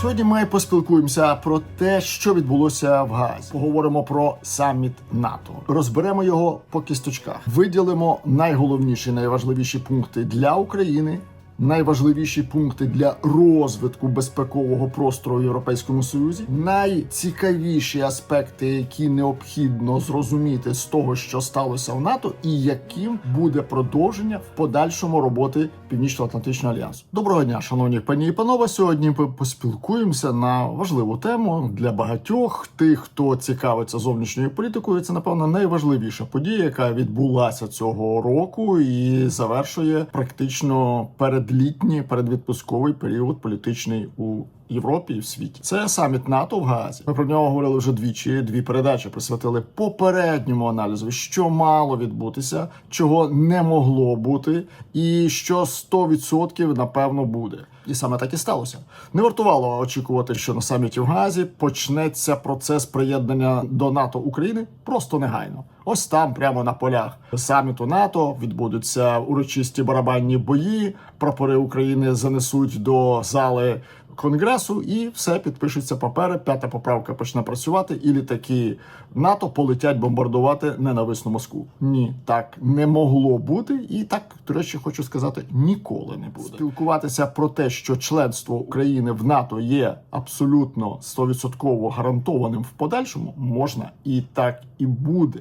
Сьогодні ми поспілкуємося про те, що відбулося в Газі. Поговоримо про саміт НАТО. Розберемо його по кісточках. Виділимо найголовніші, найважливіші пункти для України. Найважливіші пункти для розвитку безпекового простору в Європейському Союзі, найцікавіші аспекти, які необхідно зрозуміти з того, що сталося в НАТО, і яким буде продовження в подальшому роботи Північно-Атлантичного альянсу. Доброго дня, шановні пані і панове. Сьогодні ми поспілкуємося на важливу тему для багатьох тих, хто цікавиться зовнішньою політикою. Це напевно найважливіша подія, яка відбулася цього року, і завершує практично передлітній, передвідпусковий період політичний у. Європі і в світі це саміт НАТО в Газі. Ми про нього говорили вже двічі. Дві передачі присвятили попередньому аналізу, що мало відбутися, чого не могло бути, і що 100% напевно буде. І саме так і сталося. Не вартувало очікувати, що на саміті в Газі почнеться процес приєднання до НАТО України просто негайно. Ось там, прямо на полях саміту НАТО, відбудуться урочисті барабанні бої. Прапори України занесуть до зали. Конгресу і все підпишуться папери. П'ята поправка почне працювати, і літаки НАТО полетять бомбардувати ненависну Москву. Ні, так не могло бути, і так до речі, хочу сказати, ніколи не буде. Спілкуватися про те, що членство України в НАТО є абсолютно 100% гарантованим в подальшому, можна і так і буде.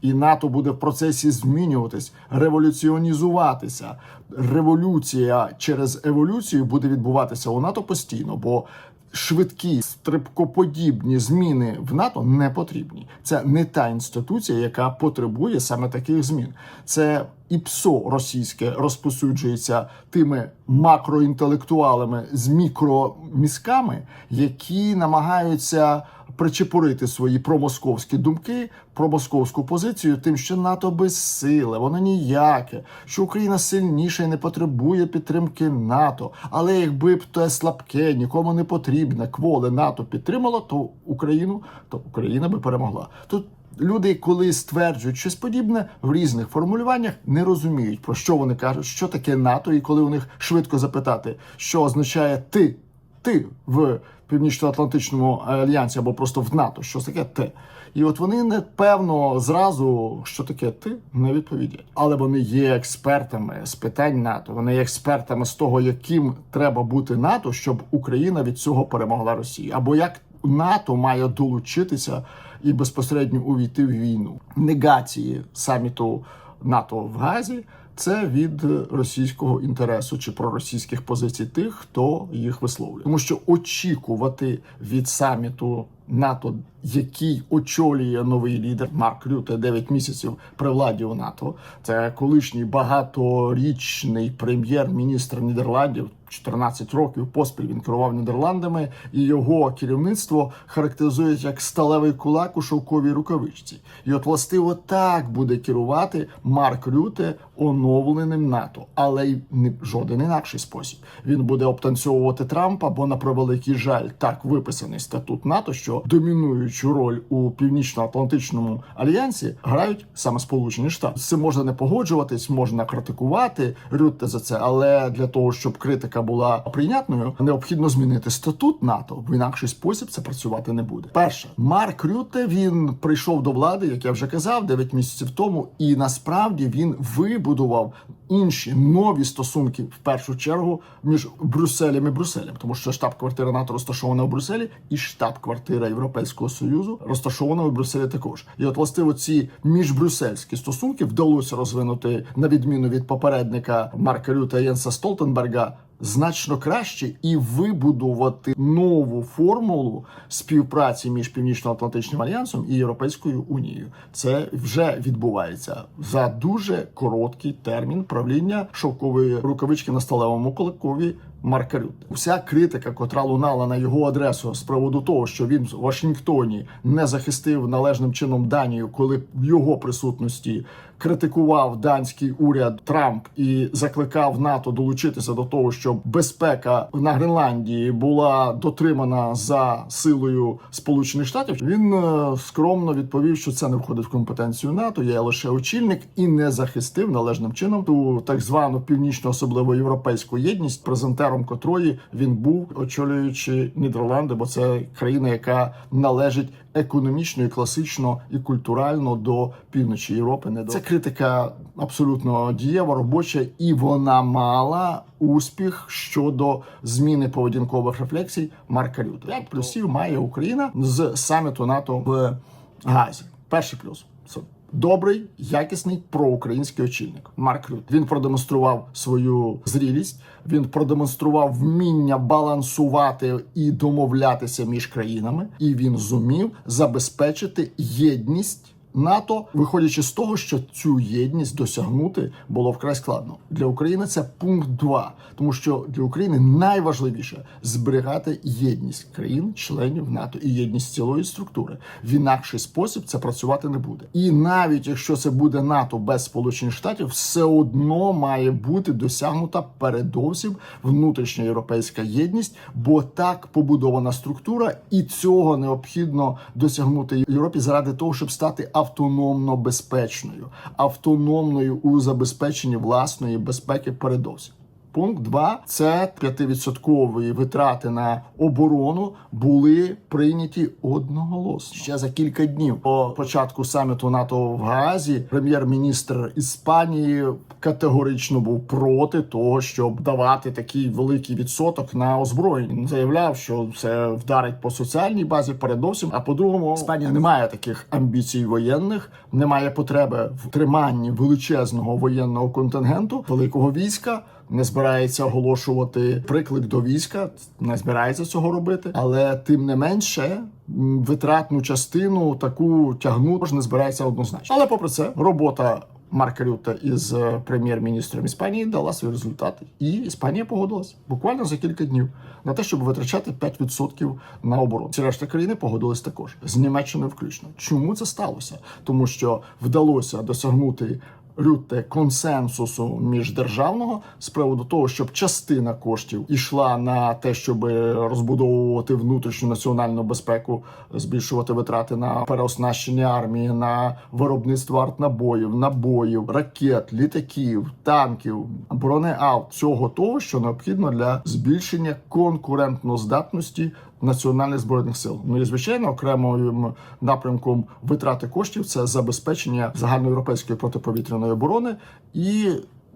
І НАТО буде в процесі змінюватись, революціонізуватися. Революція через еволюцію буде відбуватися у НАТО постійно, бо швидкі стрибкоподібні зміни в НАТО не потрібні. Це не та інституція, яка потребує саме таких змін. Це і ПСО російське розпосуджується тими макроінтелектуалами з мікромізками, які намагаються причепурити свої промосковські думки, промосковську позицію, тим, що НАТО безсиле, воно ніяке, що Україна сильніша і не потребує підтримки НАТО. Але якби б те слабке, нікому не потрібне, кволи НАТО підтримало, то Україну, то Україна би перемогла. Тут Люди, коли стверджують щось подібне в різних формулюваннях, не розуміють про що вони кажуть, що таке НАТО, і коли у них швидко запитати, що означає ти, ти в Північно-Атлантичному альянсі або просто в НАТО, що таке ти. І от вони напевно зразу, що таке ти, не відповідять. Але вони є експертами з питань НАТО. Вони є експертами з того, яким треба бути НАТО, щоб Україна від цього перемогла Росію, або як НАТО має долучитися і безпосередньо увійти в війну. Негації саміту НАТО в Газі це від російського інтересу чи проросійських позицій тих, хто їх висловлює, тому що очікувати від саміту НАТО, який очолює новий лідер Марк Рюте 9 місяців при владі у НАТО. Це колишній багаторічний прем'єр-міністр Нідерландів. 14 років поспіль він керував Нідерландами, і його керівництво характеризують як сталевий кулак у шовковій рукавичці. І от властиво так буде керувати Марк Рюте оновленим НАТО, але й не жоден інакший спосіб. Він буде обтанцьовувати Трампа, бо на превеликий жаль так виписаний статут НАТО, що домінуючу роль у північно-атлантичному альянсі грають саме Сполучені Штати. Цим можна не погоджуватись, можна критикувати Рютте за це, але для того, щоб критика була прийнятною, необхідно змінити статут НАТО. В інакший спосіб це працювати не буде. Перше, Марк Рютте він прийшов до влади, як я вже казав, 9 місяців тому, і насправді він budował. Інші нові стосунки в першу чергу між Брюсселем і Брюсселем, тому що штаб-квартира НАТО розташована в Брюсселі, і штаб-квартира Європейського союзу розташована в Брюсселі також. І от властиво ці міжбрюссельські стосунки вдалося розвинути на відміну від попередника Марка Рюта Єнса Столтенберга. Значно краще і вибудувати нову формулу співпраці між Північно-Атлантичним альянсом і Європейською унією. Це вже відбувається за дуже короткий термін правління шовкової рукавички на сталевому кулакові Марка Рютте. Уся критика, котра лунала на його адресу з приводу того, що він в Вашингтоні не захистив належним чином Данію, коли в його присутності критикував данський уряд Трамп і закликав НАТО долучитися до того, щоб безпека на Гренландії була дотримана за силою Сполучених Штатів. Він е, скромно відповів, що це не входить в компетенцію НАТО. Я лише очільник і не захистив належним чином ту так звану північно особливо європейську єдність. Презентер мером котрої він був очолюючи Нідерланди, бо це країна, яка належить економічно і класично і культурально до півночі Європи. Не до це критика абсолютно дієва, робоча, і вона мала успіх щодо зміни поведінкових рефлексій Марка Люта. П'ять плюсів має Україна з саміту НАТО в Газі. Перший плюс це добрий, якісний проукраїнський очільник Марк Рют. Він продемонстрував свою зрілість. Він продемонстрував вміння балансувати і домовлятися між країнами, і він зумів забезпечити єдність. НАТО, виходячи з того, що цю єдність досягнути було вкрай складно для України. Це пункт 2, тому що для України найважливіше зберігати єдність країн-членів НАТО і єдність цілої структури. В інакший спосіб це працювати не буде. І навіть якщо це буде НАТО без Сполучених Штатів, все одно має бути досягнута передовсім внутрішня європейська єдність, бо так побудована структура, і цього необхідно досягнути Європі заради того, щоб стати автономно безпечною, автономною у забезпеченні власної безпеки передовсім. Пункт 2 – це 5% витрати на оборону були прийняті одноголосно ще за кілька днів по початку саміту НАТО в Гаазі. Прем'єр-міністр Іспанії категорично був проти того, щоб давати такий великий відсоток на озброєння. Він заявляв, що це вдарить по соціальній базі, передовсім. А по-другому, Іспанія не має таких амбіцій воєнних, не має потреби в триманні величезного воєнного контингенту, великого війська не збирається оголошувати приклик до війська, не збирається цього робити, але тим не менше витратну частину таку тягнути не збирається однозначно. Але попри це, робота. Марка Рюта із е, прем'єр-міністром Іспанії дала свої результати, і Іспанія погодилась буквально за кілька днів на те, щоб витрачати 5% на оборону. Ці решта країни погодились також з Німеччиною включно. Чому це сталося? Тому що вдалося досягнути Рютте консенсусу міждержавного з приводу того, щоб частина коштів ішла на те, щоб розбудовувати внутрішню національну безпеку, збільшувати витрати на переоснащення армії, на виробництво артнабоїв, набоїв, ракет, літаків, танків, бронеавт, всього того, що необхідно для збільшення конкурентноздатності національних збройних сил. Ну і звичайно, окремим напрямком витрати коштів це забезпечення загальноєвропейської протиповітряної оборони і.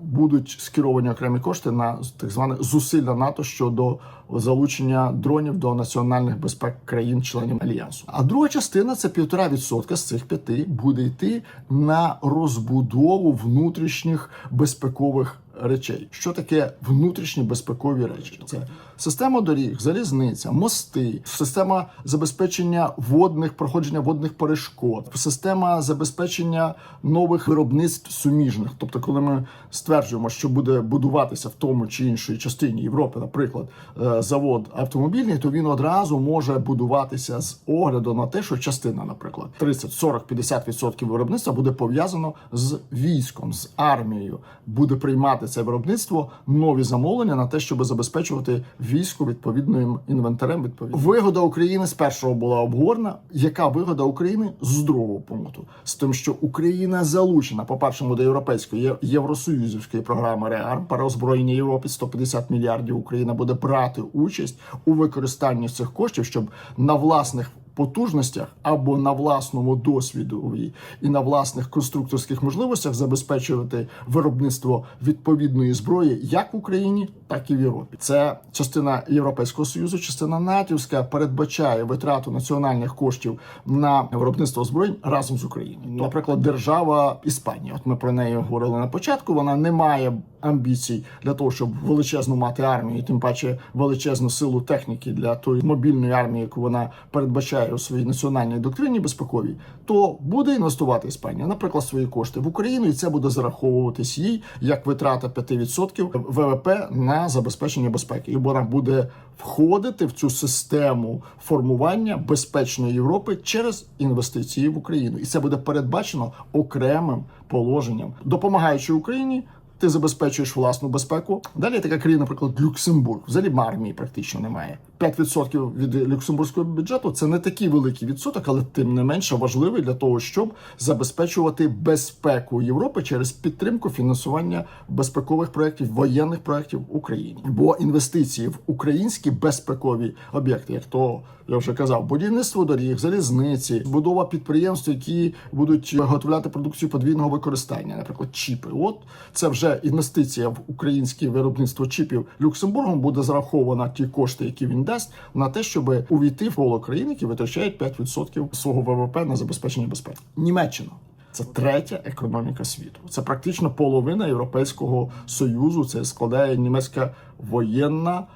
Будуть скеровані окремі кошти на так зване зусилля НАТО щодо залучення дронів до національних безпек країн-членів альянсу. А друга частина це півтора відсотка з цих п'яти буде йти на розбудову внутрішніх безпекових речей. Що таке внутрішні безпекові речі? Це система доріг, залізниця, мости, система забезпечення водних проходження водних перешкод, система забезпечення нових виробництв суміжних. Тобто, коли ми стверджуємо, що буде будуватися в тому чи іншій частині Європи, наприклад, е, завод автомобільний, то він одразу може будуватися з огляду на те, що частина, наприклад, 30, 40, 50% виробництва буде пов'язано з військом, з армією, буде приймати це виробництво нові замовлення на те, щоб забезпечувати військо відповідним інвентарем. Відповідно, вигода України з першого була обговорена. Яка вигода України з другого пункту? З тим, що Україна залучена, по першому до європейської євросоюзівської програми РЕАРМ переозброєння Європі 150 мільярдів. Україна буде брати участь у використанні цих коштів, щоб на власних потужностях або на власному досвіду і на власних конструкторських можливостях забезпечувати виробництво відповідної зброї як в Україні, так і в Європі. Це частина Європейського союзу, частина натівська передбачає витрату національних коштів на виробництво озброєнь разом з Україною. Наприклад, держава Іспанія. От ми про неї говорили на початку. Вона не має амбіцій для того, щоб величезну мати армію, і тим паче величезну силу техніки для тої мобільної армії, яку вона передбачає у своїй національній доктрині безпековій, то буде інвестувати Іспанія, наприклад, свої кошти в Україну, і це буде зараховуватись їй як витрата 5% ВВП на забезпечення безпеки, і вона буде входити в цю систему формування безпечної Європи через інвестиції в Україну, і це буде передбачено окремим положенням, допомагаючи Україні. Ти забезпечуєш власну безпеку. Далі така країна, наприклад, Люксембург. Взагалі армії практично немає. 5% від люксембурзького бюджету це не такий великий відсоток, але тим не менше важливий для того, щоб забезпечувати безпеку Європи через підтримку фінансування безпекових проєктів, воєнних проєктів в Україні. Бо інвестиції в українські безпекові об'єкти, як то я вже казав, будівництво доріг, залізниці, будова підприємств, які будуть виготовляти продукцію подвійного використання, наприклад, чіпи. От це вже інвестиція в українське виробництво чіпів Люксембургом буде зарахована ті кошти, які він дасть, на те, щоб увійти в коло країн, які витрачають 5% свого ВВП на забезпечення безпеки. Німеччина. Це третя економіка світу. Це практично половина Європейського союзу. Це складає німецька воєнна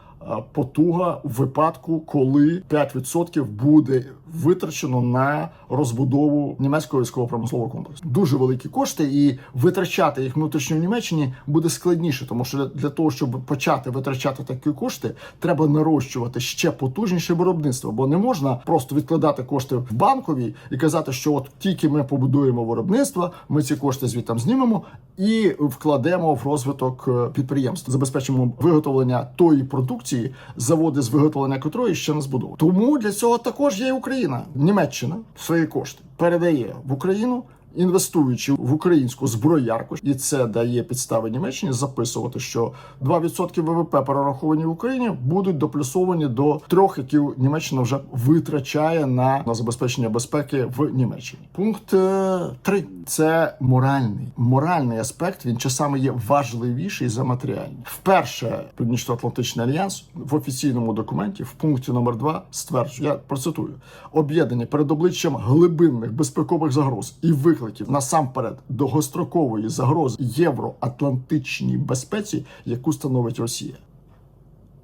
потуга в випадку, коли 5% буде витрачено на розбудову німецького військово-промислового комплексу. Дуже великі кошти, і витрачати їх внутрішньо в Німеччині буде складніше, тому що для того, щоб почати витрачати такі кошти, треба нарощувати ще потужніше виробництво, бо не можна просто відкладати кошти в банковій і казати, що от тільки ми побудуємо виробництво, ми ці кошти звідти знімемо і вкладемо в розвиток е, підприємств, забезпечимо виготовлення тої продукції, заводи з виготовлення котрої ще не збудовані. Тому для цього також є і Україна, Німеччина свої кошти передає в Україну. Інвестуючи в українську зброярку, і це дає підстави Німеччині записувати, що 2% ВВП перераховані в Україні будуть доплюсовані до трьох, які Німеччина вже витрачає на, на забезпечення безпеки в Німеччині. Пункт 3 – це моральний моральний аспект. Він часами є важливіший за матеріальний. Вперше Північно-Атлантичний альянс в офіційному документі в пункті номер 2 стверджує, я процитую об'єднання перед обличчям глибинних безпекових загроз і викликів насамперед довгострокової загрози євроатлантичній безпеці, яку становить Росія.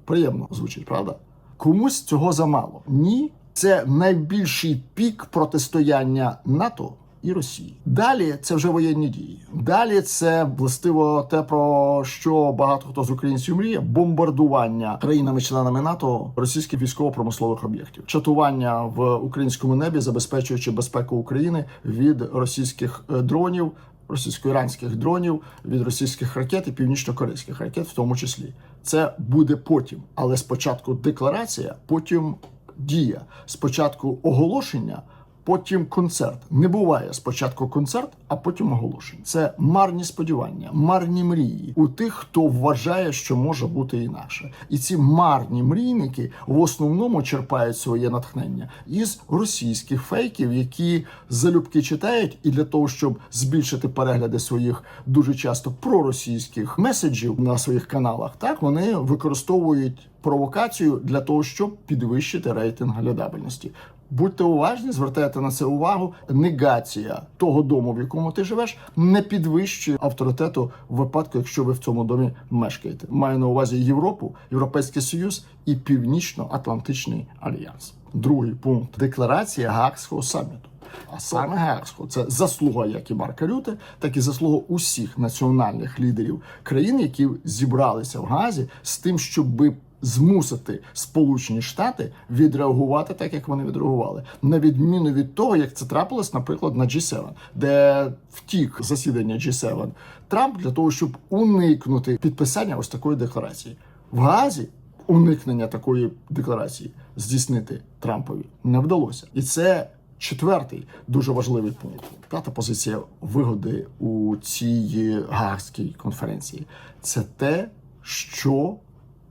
Приємно звучить, правда? Комусь цього замало. Ні, це найбільший пік протистояння НАТО і Росії. Далі це вже воєнні дії. Далі це властиво те, про що багато хто з українців мріє: бомбардування країнами-членами НАТО російських військово-промислових об'єктів, чатування в українському небі, забезпечуючи безпеку України від російських е, дронів. Російсько-іранських дронів від російських ракет і північно-корейських ракет, в тому числі, це буде потім. Але спочатку декларація, потім дія. Спочатку оголошення, потім концерт. Не буває спочатку концерт, а потім оголошення. Це марні сподівання, марні мрії у тих, хто вважає, що може бути інакше. І ці марні мрійники в основному черпають своє натхнення із російських фейків, які залюбки читають, і для того, щоб збільшити перегляди своїх дуже часто проросійських меседжів на своїх каналах, так вони використовують провокацію для того, щоб підвищити рейтинг глядабельності. Будьте уважні, звертайте на це увагу. Негація того дому, в якому ти живеш, не підвищує авторитету в випадку, якщо ви в цьому домі мешкаєте. Маю на увазі Європу, Європейський Союз і Північно-Атлантичний альянс. Другий пункт декларація Гаагського саміту. А саме Гаагського – це заслуга як і Марка Рюте, так і заслуга усіх національних лідерів країн, які зібралися в Газі з тим, щоби змусити Сполучені Штати відреагувати так, як вони відреагували, на відміну від того, як це трапилось, наприклад, на G7, де втік засідання G7 Трамп для того, щоб уникнути підписання ось такої декларації в Газі. Уникнення такої декларації здійснити Трампові не вдалося, і це четвертий дуже важливий пункт. П'ята позиція вигоди у цій гаагській конференції це те, що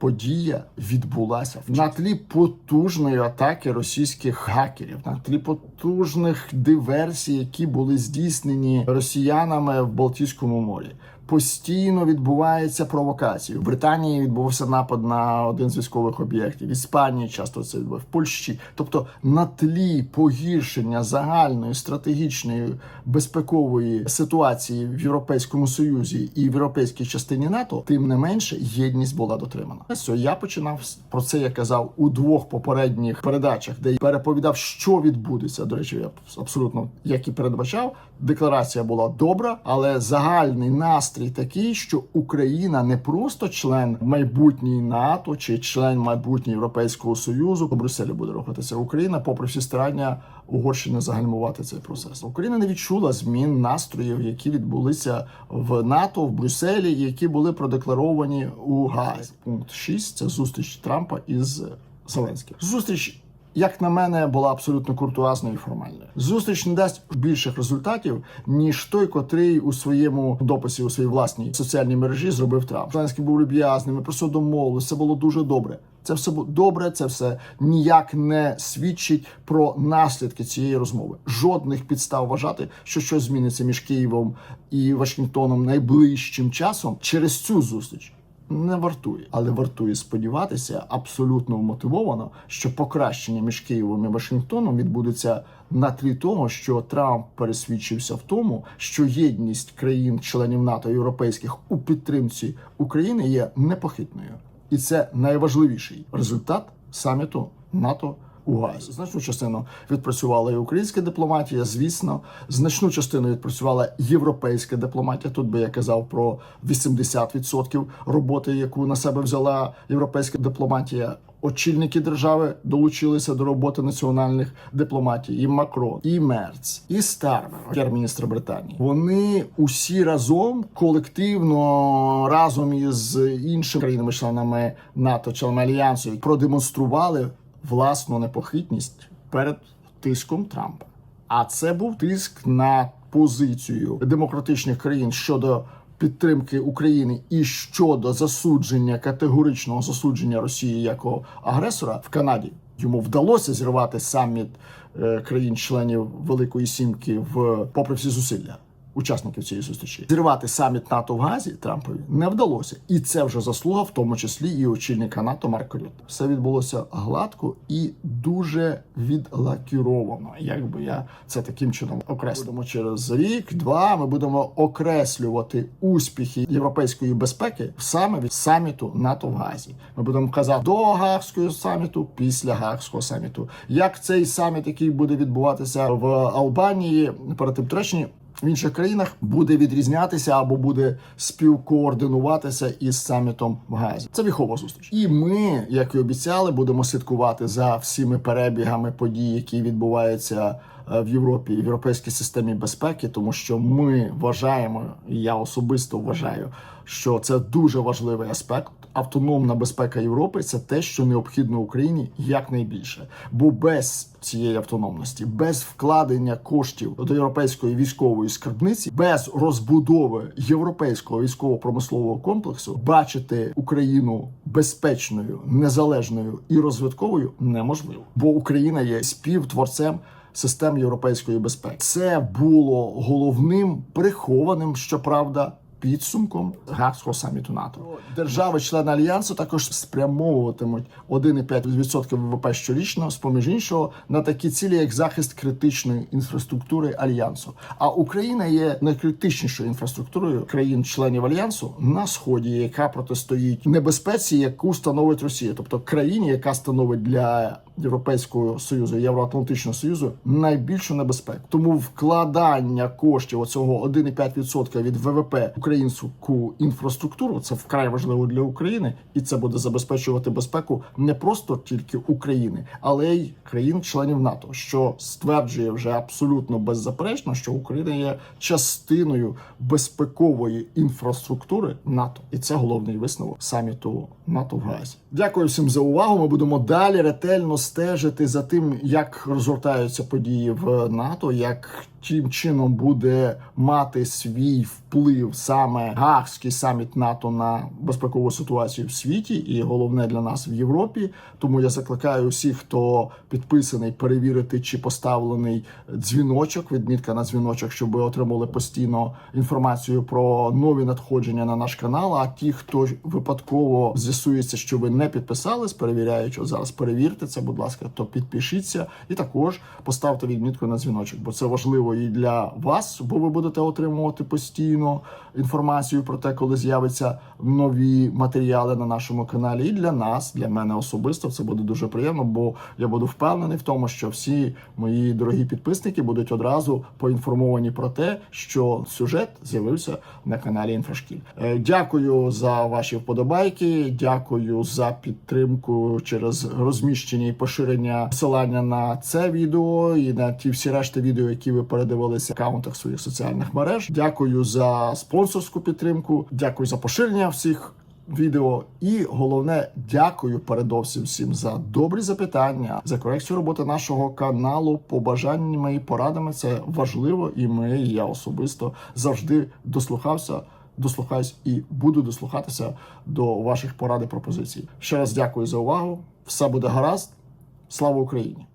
подія відбулася на тлі потужної атаки російських хакерів, на тлі потужних диверсій, які були здійснені росіянами в Балтійському морі. Постійно відбувається провокації. В Британії відбувався напад на один з військових об'єктів. В Іспанії часто це відбувається, в Польщі. Тобто на тлі погіршення загальної стратегічної безпекової ситуації в Європейському Союзі і в європейській частині НАТО, тим не менше єдність була дотримана. Все, я починав про це. Я казав у двох попередніх передачах, де я переповідав, що відбудеться. До речі, я абсолютно як і передбачав. Декларація була добра, але загальний настрій такий, що Україна не просто член майбутній НАТО чи член майбутнього Європейського Союзу. По Брюсселі буде рухатися Україна, попри всі старання Угорщини загальмувати цей процес. Україна не відчула змін настроїв, які відбулися в НАТО, в Брюсселі, які були продекларовані у Гаазі. Пункт 6 – це зустріч Трампа із Зеленський. Зустріч. Як на мене, була абсолютно куртуазною і формальною. Зустріч не дасть більших результатів, ніж той, котрий у своєму дописі у своїй власній соціальній мережі зробив Трамп. Зеленський був люб'язним, про це домовилися, це було дуже добре. Це все добре, це все ніяк не свідчить про наслідки цієї розмови. Жодних підстав вважати, що щось зміниться між Києвом і Вашингтоном найближчим часом через цю зустріч. Не вартує, але вартує сподіватися абсолютно вмотивовано, що покращення між Києвом і Вашингтоном відбудеться на тлі того, що Трамп пересвідчився в тому, що єдність країн-членів НАТО європейських у підтримці України є непохитною, і це найважливіший результат саміту НАТО. У Газі значну частину відпрацювала і українська дипломатія, звісно, значну частину відпрацювала європейська дипломатія. Тут би я казав про 80% роботи, яку на себе взяла європейська дипломатія. Очільники держави долучилися до роботи національних дипломатій. І Макрон, і Мерц, і Стармер, прем'єр-міністр Британії. Вони усі разом колективно разом із іншими країнами-членами НАТО, членами альянсу, продемонстрували власну непохитність перед тиском Трампа. А це був тиск на позицію демократичних країн щодо підтримки України і щодо засудження категоричного засудження Росії як агресора в Канаді. Йому вдалося зірвати саміт е, країн-членів Великої Сімки в попри всі зусилля учасників цієї зустрічі. Зірвати саміт НАТО в Газі Трампові не вдалося, і це вже заслуга, в тому числі і очільника НАТО Марко Рютте. Все відбулося гладко і дуже відлакіровано. Якби я це таким чином окреслимо через рік-два. Ми будемо окреслювати успіхи європейської безпеки саме від саміту НАТО в Газі. Ми будемо казати до Гаагського саміту, після Гаагського саміту. Як цей саміт, який буде відбуватися в Албанії, перед тим Туреччині, в інших країнах буде відрізнятися або буде співкоординуватися із самітом в Газі. Це віхова зустріч. І ми, як і обіцяли, будемо слідкувати за всіми перебігами подій, які відбуваються е, в Європі в європейській системі безпеки, тому що ми вважаємо, і я особисто вважаю, що це дуже важливий аспект. Автономна безпека Європи це те, що необхідно Україні якнайбільше. Бо без цієї автономності, без вкладення коштів до європейської військової скарбниці, без розбудови європейського військово-промислового комплексу, бачити Україну безпечною, незалежною і розвитковою неможливо, бо Україна є співтворцем. Систем європейської безпеки це було головним прихованим, щоправда, підсумком Гаагського саміту НАТО. Держави-члени альянсу також спрямовуватимуть 1,5% ВВП щорічно, з поміж іншого, на такі цілі, як захист критичної інфраструктури альянсу. А Україна є найкритичнішою інфраструктурою країн-членів альянсу на сході, яка протистоїть небезпеці, яку становить Росія, тобто країні, яка становить для Європейського союзу Євроатлантичного союзу найбільшу небезпеку. Тому вкладання коштів оцього 1,5% від ВВП в українську інфраструктуру це вкрай важливо для України, і це буде забезпечувати безпеку не просто тільки України, але й країн-членів НАТО, що стверджує вже абсолютно беззаперечно, що Україна є частиною безпекової інфраструктури НАТО, і це головний висновок саміту НАТО в Газі. Дякую всім за увагу. Ми будемо далі ретельно стежити за тим, як розгортаються події в НАТО, як тим чином буде мати свій вплив саме Гаагський саміт НАТО на безпекову ситуацію в світі, і головне для нас в Європі. Тому я закликаю всіх, хто підписаний, перевірити, чи поставлений дзвіночок, відмітка на дзвіночок, щоб ви отримали постійно інформацію про нові надходження на наш канал. А ті, хто випадково з'ясується, що ви не підписались, перевіряючи зараз, перевірте це, будь ласка, то підпишіться і також поставте відмітку на дзвіночок, бо це важливо і для вас, бо ви будете отримувати постійно інформацію про те, коли з'являться нові матеріали на нашому каналі. І для нас, для мене особисто, це буде дуже приємно, бо я буду впевнений в тому, що всі мої дорогі підписники будуть одразу поінформовані про те, що сюжет з'явився на каналі Інфошкіль. Е, Дякую за ваші вподобайки. Дякую за підтримку через розміщення і поширення посилання на це відео і на ті всі решти відео, які ви передивилися в аккаунтах своїх соціальних мереж. Дякую за спонсорську підтримку. Дякую за поширення всіх відео. І головне, дякую передовсім всім за добрі запитання, за корекцію роботи нашого каналу, побажаннями і порадами. Це важливо, і ми, і я особисто завжди дослухався. Дослухаюсь і буду дослухатися до ваших порад і пропозицій. Ще раз дякую за увагу. Все буде гаразд. Слава Україні!